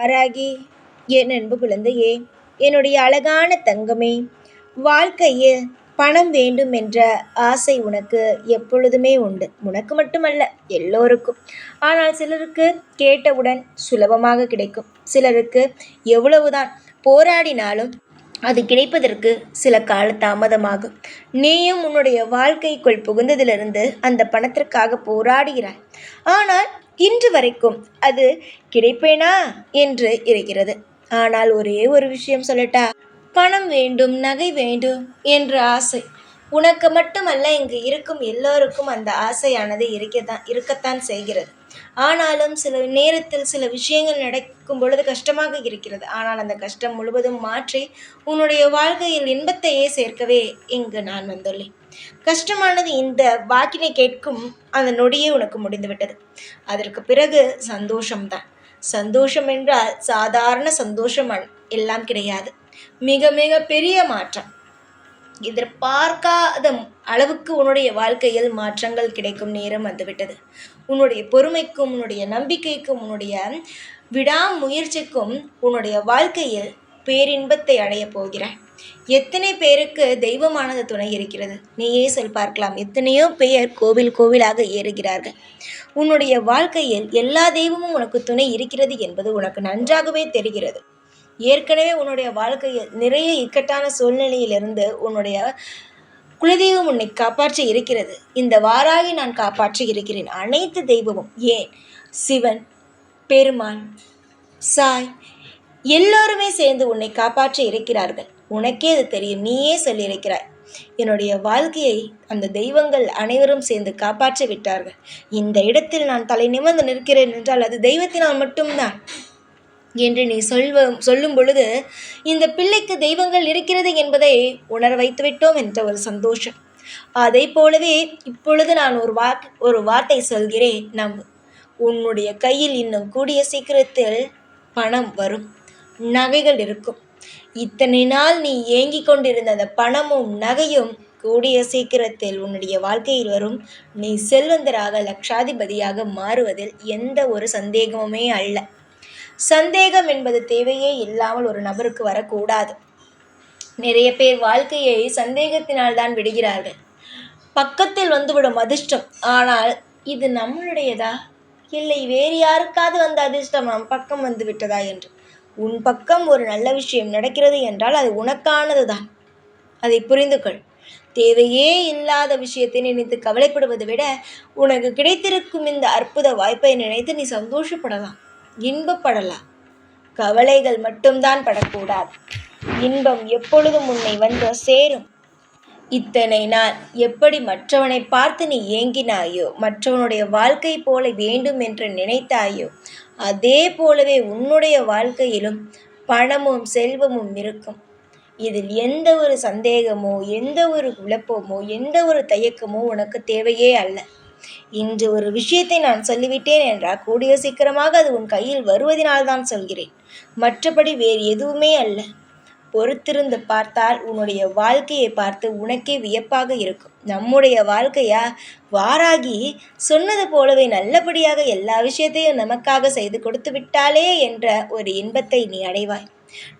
Araki என் அன்பு குழந்தையே என்னுடைய அழகான தங்கமே வாழ்க்கையில் பணம் வேண்டும் என்ற ஆசை உனக்கு எப்பொழுதுமே உண்டு. உனக்கு மட்டுமல்ல எல்லோருக்கும். ஆனால் சிலருக்கு கேட்டவுடன் சுலபமாக கிடைக்கும். சிலருக்கு எவ்வளவுதான் போராடினாலும் அது கிடைப்பதற்கு சில கால தாமதமாகும். நீயும் உன்னுடைய வாழ்க்கைக்குள் புகுந்ததிலிருந்து அந்த பணத்திற்காக போராடுகிறாய். ஆனால் இன்று வரைக்கும் அது கிடைப்பேனா என்று இருக்கிறது. ஆனால் ஒரே ஒரு விஷயம் சொல்லட்டா பணம் வேண்டும் நகை வேண்டும் என்ற ஆசை உனக்கு மட்டுமல்ல இங்கு இருக்கும் எல்லோருக்கும் அந்த ஆசையானது இருக்கத்தான் இருக்கத்தான் செய்கிறது. ஆனாலும் சில நேரத்தில் சில விஷயங்கள் நடக்கும் பொழுது கஷ்டமாக இருக்கிறது. ஆனால் அந்த கஷ்டம் முழுவதும் மாற்றி உன்னுடைய வாழ்க்கையில் இன்பத்தையே சேர்க்கவே இங்கு நான் வந்துள்ளேன். கஷ்டமானது இந்த வாக்கினை கேட்கும் அந்த நொடியே உனக்கு முடிந்துவிட்டது. அதற்கு பிறகு சந்தோஷம்தான். சந்தோஷம் என்றால் சாதாரண சந்தோஷம் எல்லாம் கிடையாது. மிக மிக பெரிய மாற்றம். எதிர்பார்க்காத அளவுக்கு உன்னுடைய வாழ்க்கையில் மாற்றங்கள் கிடைக்கும் நேரம் வந்துவிட்டது. உன்னுடைய பொறுமைக்கும் உன்னுடைய நம்பிக்கைக்கும் உன்னுடைய விடாமுயற்சிக்கும் உன்னுடைய வாழ்க்கையில் பேரின்பத்தை அடையப் போகிறாய். எத்தனை பேருக்கு தெய்வமானது துணை இருக்கிறது? நீயே சொல் பார்க்கலாம். எத்தனையோ பெயர் கோவில் கோவிலாக ஏறுகிறார்கள். உன்னுடைய வாழ்க்கையில் எல்லா தெய்வமும் உனக்கு துணை இருக்கிறது என்பது உனக்கு நன்றாகவே தெரிகிறது. ஏற்கனவே உன்னுடைய வாழ்க்கையில் நிறைய இக்கட்டான சூழ்நிலையிலிருந்து உன்னுடைய குலதெய்வம் உன்னை காப்பாற்றி இருக்கிறது. இந்த வாராகி நான் காப்பாற்றி இருக்கிறேன். அனைத்து தெய்வமும் ஏன்? சிவன் பெருமான் சாய் எல்லோருமே சேர்ந்து உன்னை காப்பாற்றி இருக்கிறார்கள். உனக்கே அது தெரியும். நீயே சொல்லியிருக்கிறாய். என்னுடைய வாழ்க்கையை அந்த தெய்வங்கள் அனைவரும் சேர்ந்து காப்பாற்றி விட்டார்கள். இந்த இடத்தில் நான் தலை நிமிர்ந்து நிற்கிறேன் என்றால் அது தெய்வத்தினால் மட்டும்தான். என்று நீ சொல்வ சொல்லும் பொழுது இந்த பிள்ளைக்கு தெய்வங்கள் இருக்கிறது என்பதை உணர வைத்துவிட்டோம் என்ற ஒரு சந்தோஷம். அதை போலவே இப்பொழுது நான் ஒரு வாக் ஒரு வார்த்தை சொல்கிறேன். நம் உன்னுடைய கையில் இன்னும் கூடிய சீக்கிரத்தில் பணம் வரும். நகைகள் இருக்கும். இத்தனை நாள் நீ ஏங்கிக் கொண்டிருந்த அந்த பணமும் நகையும் கூடிய சீக்கிரத்தில் உன்னுடைய வாழ்க்கையில் வரும். நீ செல்வந்தராக லட்சாதிபதியாக மாறுவதில் எந்த ஒரு சந்தேகமுமே அல்ல. சந்தேகம் என்பது தேவையே இல்லாமல் ஒரு நபருக்கு வரக்கூடாது. நிறைய பேர் வாழ்க்கையை சந்தேகத்தினால் தான் விடுகிறார்கள். பக்கத்தில் வந்துவிடும் அதிர்ஷ்டம். ஆனால் இது நம்மளுடையதா? இல்லை வேறு யாருக்காவது வந்த அதிர்ஷ்டம் நம் பக்கம் வந்து விட்டதா என்று? உன் பக்கம் ஒரு நல்ல விஷயம் நடக்கிறது என்றால் அது உனக்கானது தான் அதை புரிந்து கொள் தேவையே இல்லாத விஷயத்தை நினைத்து கவலைப்படுவதை விட உனக்கு கிடைத்திருக்கும் இந்த அற்புத வாய்ப்பை நினைத்து நீ சந்தோஷப்படலாம். இன்பப்படலாம் கவலைகள் மட்டும்தான் படக்கூடாது. இன்பம் எப்பொழுதும் உன்னை வந்து சேரும். இத்தனை நாள் எப்படி மற்றவனை பார்த்து நீ ஏங்கினாயோ மற்றவனுடைய வாழ்க்கை போல வேண்டும் என்று நினைத்தாயோ அதே போலவே உன்னுடைய வாழ்க்கையிலும் பணமும் செல்வமும் இருக்கும். இதில் எந்த ஒரு சந்தேகமோ எந்த ஒரு குழப்பமோ எந்த ஒரு தயக்கமோ உனக்கு தேவையே அல்ல. இன்று ஒரு விஷயத்தை நான் சொல்லிவிட்டேன் என்றால் கூடிய சீக்கிரமாக அது உன் கையில் வருவதனால்தான் சொல்கிறேன். மற்றபடி வேறு எதுவுமே அல்ல. பொறுத்திருந்து பார்த்தால் உன்னுடைய வாழ்க்கையை பார்த்து உனக்கே வியப்பாக இருக்கும். நம்முடைய வாழ்க்கையா? வாராகி சொன்னது போலவே நல்லபடியாக எல்லா விஷயத்தையும் நமக்காக செய்து கொடுத்து விட்டாலே என்ற ஒரு இன்பத்தை நீ அடைவாய்.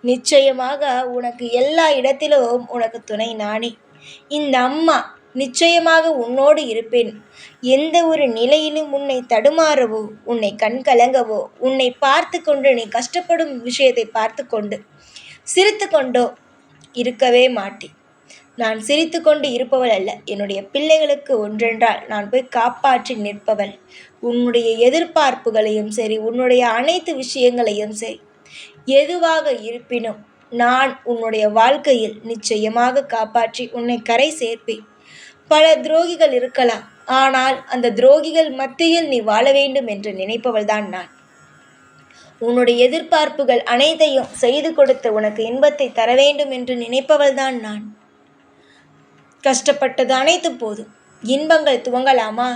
நிச்சயமாக உனக்கு எல்லா இடத்திலும் உனக்கு துணை நானே. இந்த அம்மா நிச்சயமாக உன்னோடு இருப்பேன். எந்த ஒரு நிலையிலும் உன்னை தடுமாறவோ உன்னை கண்கலங்கவோ உன்னை பார்த்து கொண்டு நீ கஷ்டப்படும் விஷயத்தை பார்த்து கொண்டு சிரித்து கொண்டோ இருக்கவே மாட்டேன். நான் சிரித்து கொண்டு இருப்பவள் அல்ல. என்னுடைய பிள்ளைகளுக்கு ஒன்றென்றால் நான் போய் காப்பாற்றி நிற்பவள். உன்னுடைய எதிர்பார்ப்புகளையும் சரி உன்னுடைய அனைத்து விஷயங்களையும் சரி எதுவாக இருப்பினும் நான் உன்னுடைய வாழ்க்கையில் நிச்சயமாக காப்பாற்றி உன்னை கரை சேர்ப்பேன். பல துரோகிகள் இருக்கலாம். ஆனால் அந்த துரோகிகள் மத்தியில் நீ வாழ வேண்டும் என்று நினைப்பவள்தான் நான். உன்னுடைய எதிர்பார்ப்புகள் அனைத்தையும் செய்து கொடுத்து உனக்கு இன்பத்தை தர வேண்டும் என்று நினைப்பவள்தான் நான். கஷ்டப்பட்டது அனைத்து போதும். இன்பங்கள் துவங்கலாமா?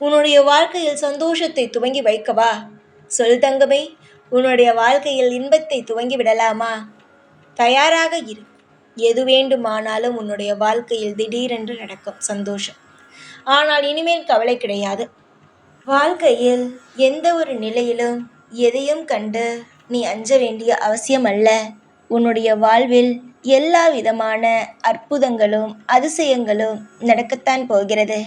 உன்னுடைய வாழ்க்கையில் சந்தோஷத்தை துவங்கி வைக்கவா? சொல் தங்கமே உன்னுடைய வாழ்க்கையில் இன்பத்தை துவங்கி விடலாமா? தயாராக இரு. எது வேண்டுமானாலும் உன்னுடைய வாழ்க்கையில் திடீரென்று நடக்கும் சந்தோஷம். ஆனால் இனிமேல் கவலை கிடையாது. வாழ்க்கையில் எந்த ஒரு நிலையிலும் எதையும் கண்டு நீ அஞ்ச வேண்டிய அவசியம் அல்ல. உன்னுடைய வாழ்வில் எல்லா விதமான அற்புதங்களும் அதிசயங்களும் நடக்கத்தான் போகிறது.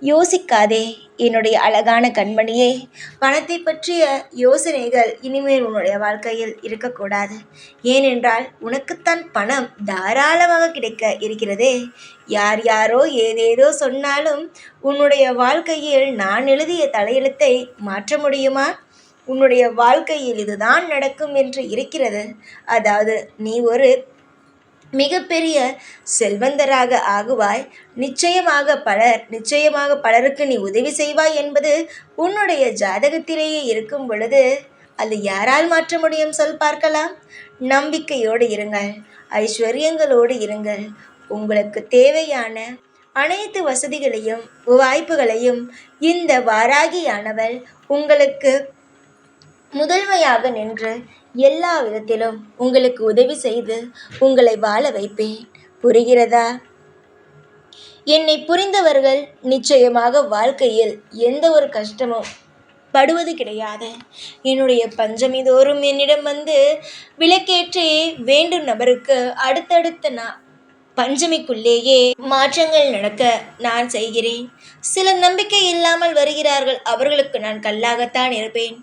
யோசிக்காதே என்னுடைய அழகான கண்மணியே. பணத்தை பற்றிய யோசனைகள் இனிமேல் உன்னுடைய வாழ்க்கையில் இருக்கக்கூடாது. ஏனென்றால் உனக்குத்தான் பணம் தாராளமாக கிடைக்க இருக்கிறதே. யார் யாரோ ஏதேதோ சொன்னாலும் உன்னுடைய வாழ்க்கையில் நான் எழுதிய தலையெழுத்தை மாற்ற முடியுமா? உன்னுடைய வாழ்க்கையில் இதுதான் நடக்கும் என்று இருக்கிறது. அதாவது நீ ஒரு மிகப்பெரிய செல்வந்தராக ஆகுவாய். நிச்சயமாக பலர் நிச்சயமாக பலருக்கு நீ உதவி செய்வாய் என்பது உன்னுடைய ஜாதகத்திலேயே இருக்கும் பொழுது அது யாரால் மாற்ற முடியும் சொல் பார்க்கலாம். நம்பிக்கையோடு இருங்கள் ஐஸ்வர்யங்களோடு இருங்கள். உங்களுக்கு தேவையான அனைத்து வசதிகளையும் வாய்ப்புகளையும் இந்த வாராகியானவள் உங்களுக்கு முதன்மையாக நின்று எல்லா விதத்திலும் உங்களுக்கு உதவி செய்து உங்களை வாழ வைப்பேன். புரிகிறதா? என்னை புரிந்தவர்கள் நிச்சயமாக வாழ்க்கையில் எந்த ஒரு கஷ்டமும் படுவது கிடையாது. என்னுடைய பஞ்சமி தோறும் என்னிடம் வந்து விளக்கேற்றி வேண்டும் நபருக்கு. அடுத்தடுத்த நான் பஞ்சமிக்குள்ளேயே மாற்றங்கள் நடக்க நான் செய்கிறேன். சில நம்பிக்கை இல்லாமல் வருகிறார்கள் அவர்களுக்கு நான் கல்லாகத்தான் இருப்பேன்.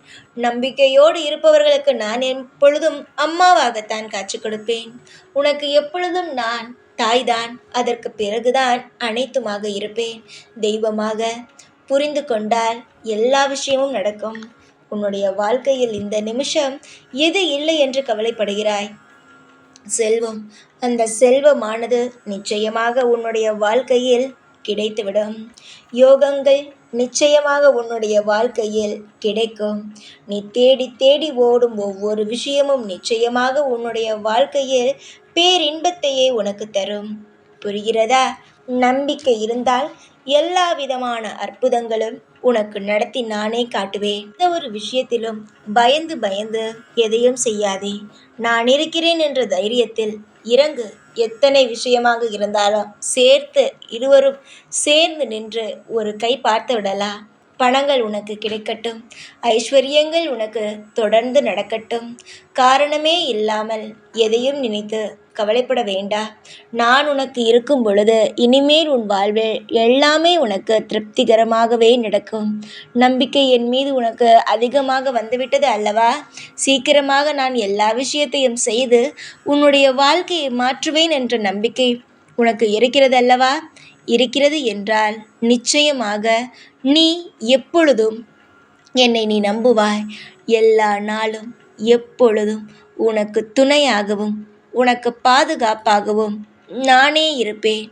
நம்பிக்கையோடு இருப்பவர்களுக்கு நான் எப்பொழுதும் அம்மாவாகத்தான் காட்சி கொடுப்பேன். உனக்கு எப்பொழுதும் நான் தாய்தான் அதற்கு பிறகுதான் அனைத்துமாக இருப்பேன். தெய்வமாக புரிந்து கொண்டால் எல்லா விஷயமும் நடக்கும். உன்னுடைய வாழ்க்கையில் இந்த நிமிஷம் எது இல்லை என்று கவலைப்படுகிறாய்? செல்வம். அந்த செல்வமானது நிச்சயமாக உன்னுடைய வாழ்க்கையில் கிடைத்துவிடும். யோகங்கள் நிச்சயமாக உன்னுடைய வாழ்க்கையில் கிடைக்கும். நீ தேடி தேடி ஓடும் ஒவ்வொரு விஷயமும் நிச்சயமாக உன்னுடைய வாழ்க்கையில் பேரின்பத்தையே உனக்கு தரும். புரிகிறதா? நம்பிக்கை இருந்தால் எல்லா விதமான அற்புதங்களும் உனக்கு நடத்தி நானே காட்டுவேன். எந்த ஒரு விஷயத்திலும் பயந்து பயந்து எதையும் செய்யாதே. நான் இருக்கிறேன் என்ற தைரியத்தில் இறங்கு. எத்தனை விஷயமாக இருந்தாலும் சேர்த்து இருவரும் சேர்ந்து நின்று ஒரு கை பார்த்து விடலாம் பணங்கள் உனக்கு கிடைக்கட்டும். ஐஸ்வர்யங்கள் உனக்கு தொடர்ந்து நடக்கட்டும். காரணமே இல்லாமல் எதையும் நினைத்து கவலைப்பட வேண்டா. நான் உனக்கு இருக்கும் பொழுது இனிமேல் உன் வாழ்வில் எல்லாமே உனக்கு திருப்திகரமாகவே நடக்கும். நம்பிக்கை என் மீது உனக்கு அதிகமாக வந்துவிட்டது அல்லவா? சீக்கிரமாக நான் எல்லா விஷயத்தையும் செய்து உன்னுடைய வாழ்க்கையை மாற்றுவேன் என்ற நம்பிக்கை உனக்கு இருக்கிறது அல்லவா? இருக்கிறது என்றால் நிச்சயமாக நீ எப்பொழுதும் என்னை நீ நம்புவாய். எல்லா நாளும் எப்பொழுதும் உனக்கு துணையாகவும் உனக்கு பாதுகாப்பாகவும் நானே இருப்பேன்.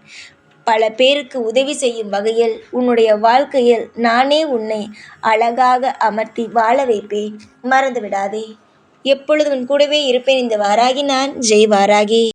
பல பேருக்கு உதவி செய்யும் வகையில் உன்னுடைய வாழ்க்கையில் நானே உன்னை அழகாக அமர்த்தி வாழ வைப்பேன். மறந்து விடாதே எப்பொழுதும் கூடவே இருப்பேன். இந்த வாராகி நான். ஜெய் வாராகி.